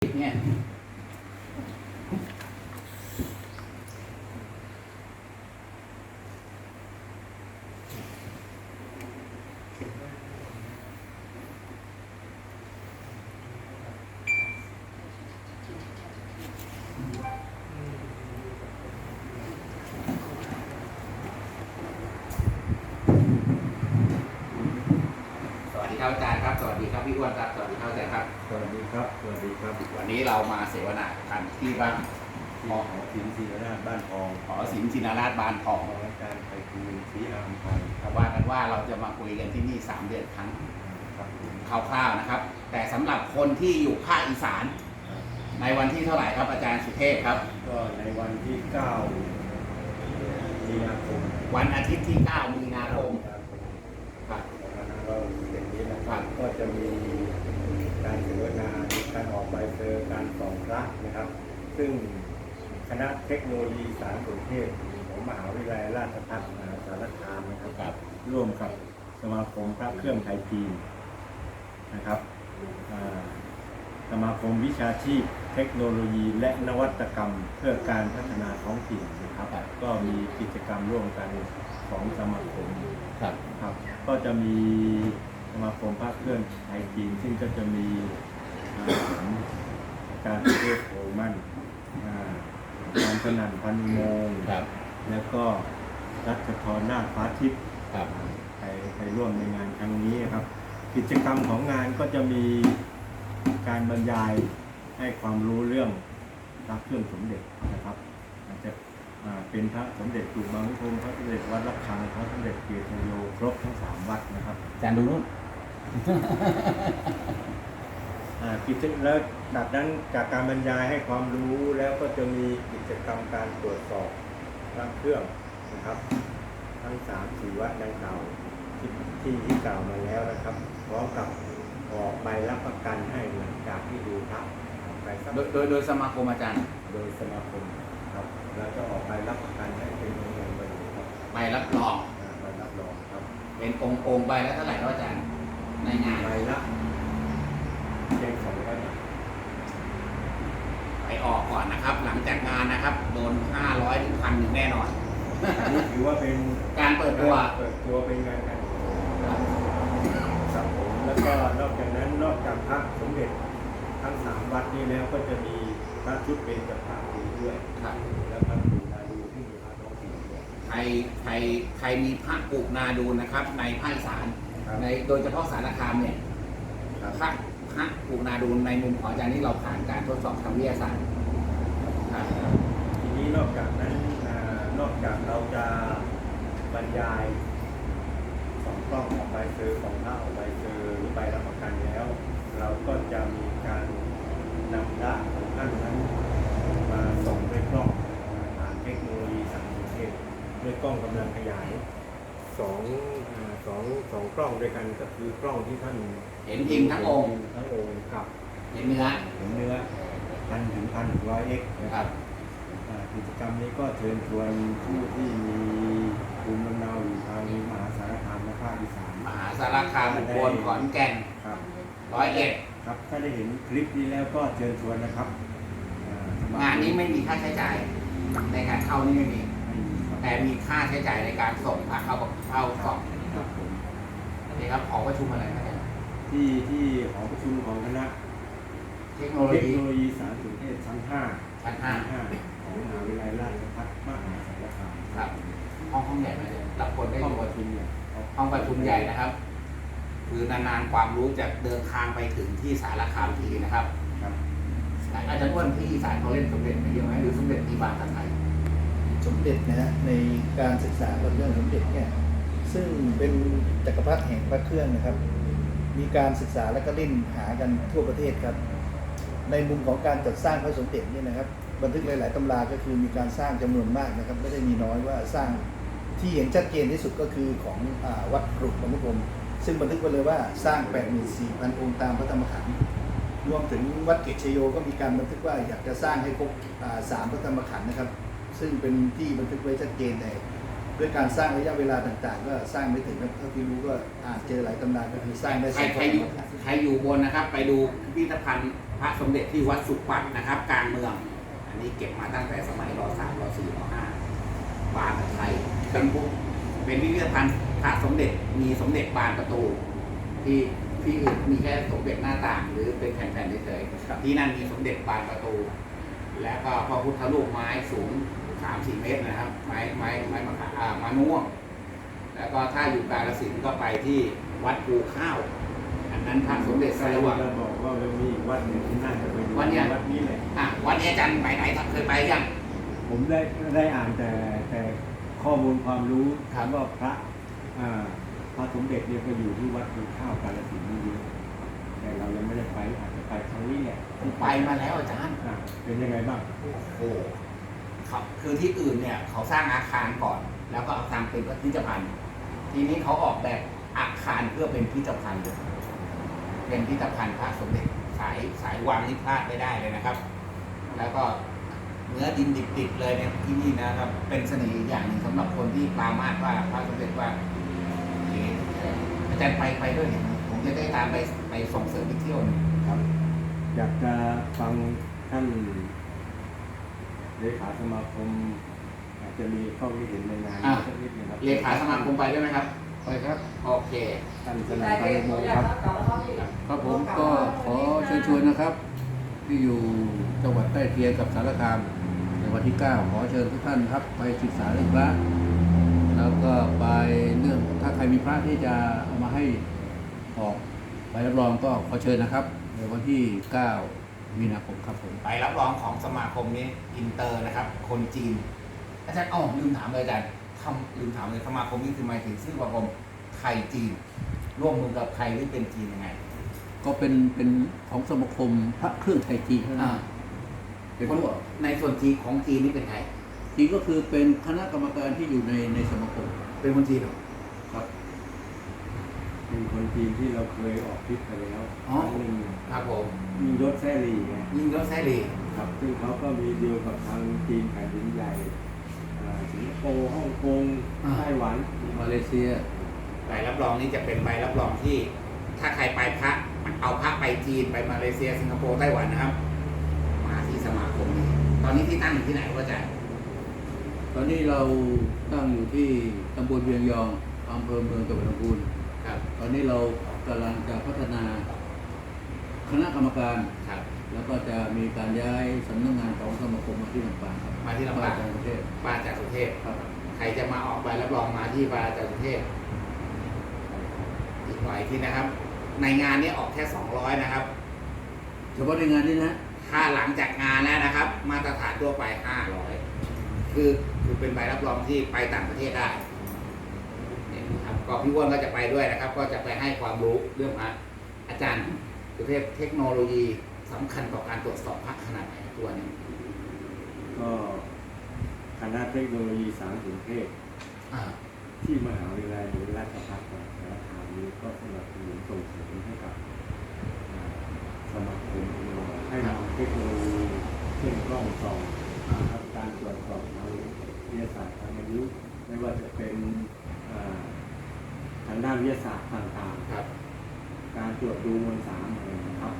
เครับอาจารย์ครับ สวัสดีครับพี่อ้วนครับ สวัสดีครับอาจารย์ครับ สวัสดีครับ สวัสดีครับวันนี้เรามาเสวนากันที่บ้านที่หอศิลป์ศิลนาถบ้านทองหอศิลป์ชินาราชบานทองของอาจารย์ไพฑูรย์ศรีอามทองครับว่ากันว่าเราจะมาคุยกันที่นี่สามเดือนครั้งครับผมคร่าวๆนะครับ แต่สำหรับคนที่อยู่ภาคอีสานครับในวันที่เท่าไหร่ครับอาจารย์สุเทพครับ ก็ในวันที่9มีนาคมวันอาทิตย์ที่9มีนาคม ก็จะมีการเสวนามีการออกใบเซอร์การส่องพระนะครับ ซึ่งคณะเทคโนโลยีสารสนเทศของมหาวิทยาลัยราชภัฏมหาสารคามนะครับครับร่วมกับสมาคมพระเครื่องไทยจีนนะครับอ่าสมาคมวิชาชีพ เทคโนโลยี และนวัตกรรมเพื่อการพัฒนาท้องถิ่นนะครับครับก็มีกิจกรรมร่วมกันของสมาคมครับครับก็จะมี สมาคมพระเครื่องไทยจีนซึ่งก็จะมีอ่าอาจารย์เทพโอมันอ่าอาจารย์สนั่นพันโมงค์ครับแล้วก็รัชทรนาถฟ้าทิพย์ครับไปไปร่วมในงานครั้งนี้ครับ กิจกรรมของงานก็จะมีการบรรยายให้ความรู้เรื่องพระเครื่องสมเด็จนะครับอาจจะอ่าเป็นพระสมเด็จจุบางพรมพระสมเด็จวัดระฆังพระสมเด็จเกียรติโยครบทั้งสามวัดนะครับอาจารย์ดูนู่น อ่ากิจแล้วจากนั้นจากการบรรยายให้ความรู้แล้วก็จะมีกิจกรรมการตรวจสอบพระเครื่องนะครับ ทั้งสามสี่วัดดังกล่าวที่ที่ที่กล่าวมาแล้วนะครับพร้อมกับออกใบรับประกันให้หลังจากที่ดูพระไปสักโดยโดยโดยสมาคมอาจารย์ โดยสมาคมครับแล้วจะออกใบรับประกันให้เป็นองค์องค์ไปเลยครับใบรับรองอ่าใบรับรองครับ เป็นองค์องค์ใบละเท่าไหร่ครับอาจารย์ ในงานใบละเพียงสองร้อยบาทไปออกก่อนนะครับ หลังจากงานนะครับ โดน500ถึงพันหนึ่งแน่นอน อันนี้ถือว่าเป็นการเปิดตัว เปิดตัวเป็นงานกันครับผมแล้วก็นอกจากนั้นนอกจากพระสมเด็จทั้งสามวัดนี้แล้วก็จะมีพระชุดเป็นจักรพรรดิด้วยครับ แล้วพระปูนาดูที่มีพระท้องถิ่นด้วยใครใครใครมีพระปลูกนาดูนะครับ ในภาคอีสาน ครับ ในโดยเฉพาะสารคามเนี่ยครับพระพระปูนาดูในมุมของอาจารย์นี่เราผ่านการทดสอบทางวิทยาศาสตร์ครับทีนี้นอกจากนั้นอ่านอกจากเราจะบรรยายสองกล้องออกใบเซอร์ของพระออกใบเซอร์หรือใบรับประกันแล้ว เราก็จะมีการนำด้านของท่านนั้นมาส่งด้วยกล้องผ่านเทคโนโลยีสารสนเทศด้วยกล้องกำลังขยาย สองอ่าสองสองกล้องด้วยกันก็คือกล้องที่ท่านเห็นพิมพ์ทั้งองค์ทั้งองค์ครับเห็นเนื้อเห็นเนื้อพันถึงพันร้อยเอ็กนะคครัรับบอ่ากิจกรรมนี้ก็เชิญชวนผู้ที่มีภูมิลำเนาอยู่ทางมหาสารคามและภาคอีสานมหาสารคามอุบลขอนแก่นครับ ร้อยเอ็ดครับถ้าได้เห็นคลิปนี้แล้วก็เชิญชวนนะครับอ่สมคมงานนี้ไม่มีค่าใช้จ่ายในการเข้านี่ไม่มีไม่มีครับ แต่มีค่าใช้จ่ายในการส่งพระเข้าเข้าสอบครับผมนี่ครับขอประชุมอะไรนะเนี่ยที่ที่หอประชุมของคณะเทคโนโลเทคยีโนโลยีสารสนเทศชั้นห้าชั้นห้าชั้นห้าของมหาวิทยาลัยราชภัฏมหาสารคามครับห้องห้องใหญ่ไหมเนี่ยรับคนได้ห้อองยู่ประชุมเนี่ยห้องประชุมใหญ่นะครับ คือนานๆความรู้จะเดินทางไปถึงที่สารคามทีนะครับครับอาจารย์อ้วนที่อีสานเขาเล่นสมเด็จมาเยอะไหมหรือสมเด็จมีบางสันไทย สมเด็จนะฮะในการศึกษาเรื่องสมเด็จเนี่ยซึ่งเป็นจักรพรรดิแห่งพระเครื่องนะครับ มีการศึกษาและก็เล่นหากันทั่วประเทศครับ ในมุมของการจัดสร้างพระสมเด็จเนี่ยนะครับ บันทึกหลาย ๆตำราก็คือมีการสร้างจำนวนมากนะครับ ไม่ได้มีน้อยว่าสร้างที่เห็นชัดเจนที่สุดก็คือของอวัดกรุบพรมุกรมซึ่งบันทึกไว้เลยว่าสร้าง 84,000 องค์ตามพระธรรมขันธ์รวมถึงวัดเกตชโยก็มีการบันทึกว่าอยากจะสร้างให้ครบสามพระธรรมขันธ์นะครับ ซึ่งเป็นที่บันทึกไว้ชัดเจนแต่ด้วยการสร้างระยะเวลาต่างๆ ก็สร้างไม่ถึงครับเท่าที่รู้ก็อ่านเจอหลายตำราก็คือสร้างได้ใครสองใครอยู่ใครอยู่บนนะครับ ไปดูพิพิธภัณฑ์พระสมเด็จที่วัดสุขปัตนะครับ กลางเมือง อันนี้เก็บมาตั้งแต่สมัยรสามรสี่รห้าบานไทยเป็นพวกเป็นพิพิธภัณฑ์พระสมเด็จมีสมเด็จบานประตู ที่ที่อื่นมีแค่สมเด็จหน้าต่างหรือเป็นแผ่นๆเฉยๆที่นั่นมีสมเด็จบานประตู แล้วก็พระพุทธรูปไม้สูง สามสี่เมตรนะครับ ไม้ไม้ไม้มะขามอ่าไม้ม่วง แล้วก็ถ้าอยู่กาฬสินธุ์ก็ไปที่วัดภูข้าว อันนั้นพระสมเด็จใคสรระวังจะบอกว่าเรามีอีกวัดหนึ่งที่น่าจะไปดูวัดเนี่ย วัดนี้แหละ อะวันนี้อาจารย์ไปไหนครับเคยไปยัง ผมได้ได้อ่านแต่แต่ข้อมูลความรู้ครับว่าพระอ่าพระสมเด็จเนี่ยก็อยู่ที่วัดภูข้าวกาฬสินธุ์นี่เยอะแต่เรายังไม่ได้ไปอาจจะไปครั้งนี้แหละผมไปมาแล้วอาจารย์ อะเป็นยังไงบ้างโอ้โห คือที่อื่นเนี่ยเขาสร้างอาคารก่อน แล้วก็เอาทำเป็นพิพิธภัณฑ์ ทีนี้เขาออกแบบอาคารเพื่อเป็นพิพิธภัณฑ์เลยเป็นพิพิธภัณฑ์พระสมเด็จสายสายวังนี่พลาดไม่ได้เลยนะครับ แล้วก็เนื้อดินดิบๆเลยเนี่ยที่นี่นะครับ เป็นเสน่ห์อย่างหนึ่งสำหรับคนที่ปรามาสว่าพระสมเด็จว่าอาจารย์ไปไปด้วยเนี่ยผมจะได้ตามไปไปส่งเสริมไปเที่ยวนึงครับ อยากจะฟังท่าน เลขาสมาคมอาจจะมีข้อคิดเห็นในงานอะ สักนิดหนึงครับเลขาสมาคมไปด้วยไหมครับ ไปครับโอเค ท่านสนานพานุโมงค์ครับ ครับผมก็ขอเชิญชวนนะครับ ที่อยู่จังหวัดใกล้เคียงกับสารคามในวันที่ 9 ขอเชิญทุกท่านครับไปศึกษาเรื่องพระแล้วก็ไปเรื่องถ้าใครมีพระที่จะเอามาให้ออกใบรับรองก็ขอเชิญนะครับ ในวันที่ 9 มีนาคมครับผมไปรับรองของสมาคมนี้อินเตอร์นะครับ คนจีน อาจารย์อ๋อลืมถามเลยอาจารย์คำลืมถามเลยสมาคมนี้คือหมายถึงชื่อสมาคมไทยจีน ร่วมมือกับใครหรือเป็นจีนยังไง ก็เป็นเป็นของสมาคมพระเครื่องไทยจีนเท่าอ่านั้นเป็นคนพวกในส่วนจีนของจีนนี่เป็นใครจีนก็คือเป็นคณะกรรมการที่อยู่ในในสมาคมเป็นคนจีนเหรอครับ เป็นคนจีนที่เราเคยออกทริปไปแล้วอ๋อ ครั้งหนึ่งครับผมมียศแซ่ลีไงยิงรถแซลีครับซึ่งเขาก็มีดีลกับทางจีนแผ่นดินใหญ่อ่าสิงคโปร์ฮ่องกงไต้หวันมาเลเซียใบรับรองนี้จะเป็นใบรับรองที่ ถ้าใครไปพระเอาพระไปจีนไปมาเลเซีย สิงคโปร์ไต้หวันนะครับ มาที่สมาคมนี้ตอนนี้ที่ตั้งอยู่ที่ไหนครับอาจารย์ตอนนี้เราตั้งอยู่ที่ตำบลเวียงยองอำเภอเมืองจังหวัดลำพูนครับ ตอนนี้เรากำลังจะพัฒนาคณะกรรมการ ครับ แล้วก็จะมีการย้ายสำนักงานของสมาคมมาที่ลำปางครับมาที่ลำปางต่างประเทศบาจากสุเทพครับใครจะมาออกใบรับรองมาที่บาจากสุเทพอีกหน่อยที่นะครับ ในงานนี้ออกแค่สองร้อยนะครับ เฉพาะในงานนี้นะถ้าหลังจากงานแล้วนะครับ มาตรฐานทั่วไปห้าร้อยคือคือเป็นใบรับรองที่ไปต่างประเทศได้เนี่ยนะครับ ก็พี่อ้วนก็จะไปด้วยนะครับ ก็จะไปให้ความรู้เรื่องพระอาจารย์สุเทพเทคโนโลยีสำคัญต่อการตรวจสอบพระขนาดไหนตัวนี้ก็คณะเทคโนโลยีสารสนเทศอ่าที่มหาวิทยาลัยราชภัฏสารคามนี้ก็สนับสนุนส่งเสริมให้กับอ่าสมาคมของเราให้นำเทคโนโลยีเช่นกล้องส่องนะครับการตรวจสอบทางวิทยาศาสตร์ทางอายุไม่ว่าจะเป็นอ่าทางด้านวิทยาศาสตร์ต่างๆ ครับ การตรวจดูมวลสารอะไรนะครับ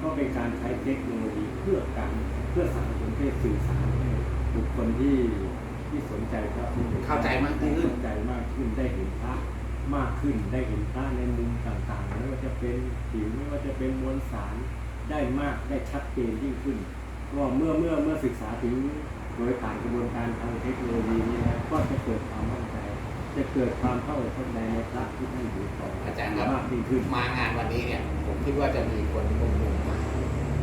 ก็เป็นการใช้เทคโนโลยีเพื่อการเพื่อสารสนเทศสื่อสารให้บุคคลที่ที่สนใจพระพุทธเข้าใจมากขึ้น เข้าใจมากขึ้นได้เห็นพระมากขึ้นได้เห็นพระในมุมต่างๆไม่ว่าจะเป็นผิวไม่ว่าจะเป็นมวลสารได้มากได้ชัดเจนยิ่งขึ้นก็เมื่อเมื่อเมื่อศึกษาถึงโดยผ่านกระบวนการทางเทคโนโลยีนี้แล้วก็จะเกิดความมั่นใจ จะเกิดความเข้าใจในพระที่ท่านถือต่ออาจารย์ครับมากยิ่งขึ้นมางานวันนี้เนี่ย ผมคิดว่าจะมีคนกลุ่มๆมา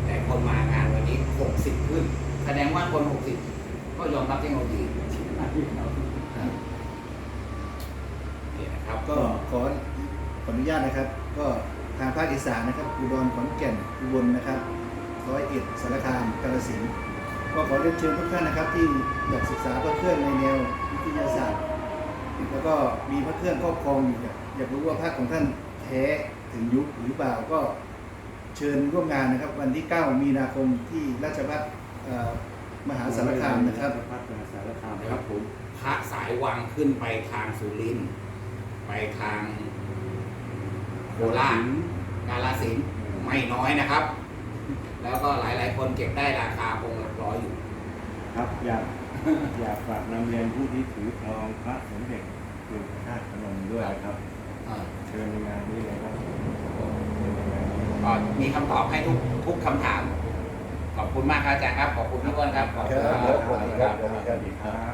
แต่คนมางานวันนี้หกสิบขึ้น แสดงว่าคนหกสิบก็ยอมรับเทคโนโลยีนี่นะครับก็ขอขออนุญาตนะครับ ก็ทางภาคอีสานนะครับอุดรขอนแก่นอุบลนะครับร้อยเอ็ดสารคามกาฬสินธุ์ก็ขอเรียนเชิญทุกท่านนะครับ ที่อยากศึกษาพระเครื่องในแนววิทยาศาสตร์ แล้วก็มีพระเครื่องครอบครองอยู่อยากอยากรู้ว่าพระของท่านแท้ถึงยุคหรือเปล่าก็เชิญร่วมงานนะครับ วันที่ 9 มีนาคมที่ราชพัฒเอ่อมหาสารคามนะครับพัฒนาสารคามครับผมพระสายวังขึ้นไปทางสุรินทร์ไปทางโคราชกาลสินธุ์ไม่น้อยนะครับ แล้วก็หลายๆ คนเก็บได้ราคาคงหลักร้อยอยู่ ครับอยาก อยากฝากนำเรียนผู้ที่ถือครองพระสมเด็จหลวงพ่อพนมด้วยครับ อ่าเชิญในงานนี้เลยครับเชิญในงานนี้ก็มีคำตอบให้ทุกทุกคำถาม ขอบคุณมากครับอาจารย์ครับ ขอบคุณพี่อ้วนครับขอบคุณครับครับ สวัสดีครับ สวัสดีครับ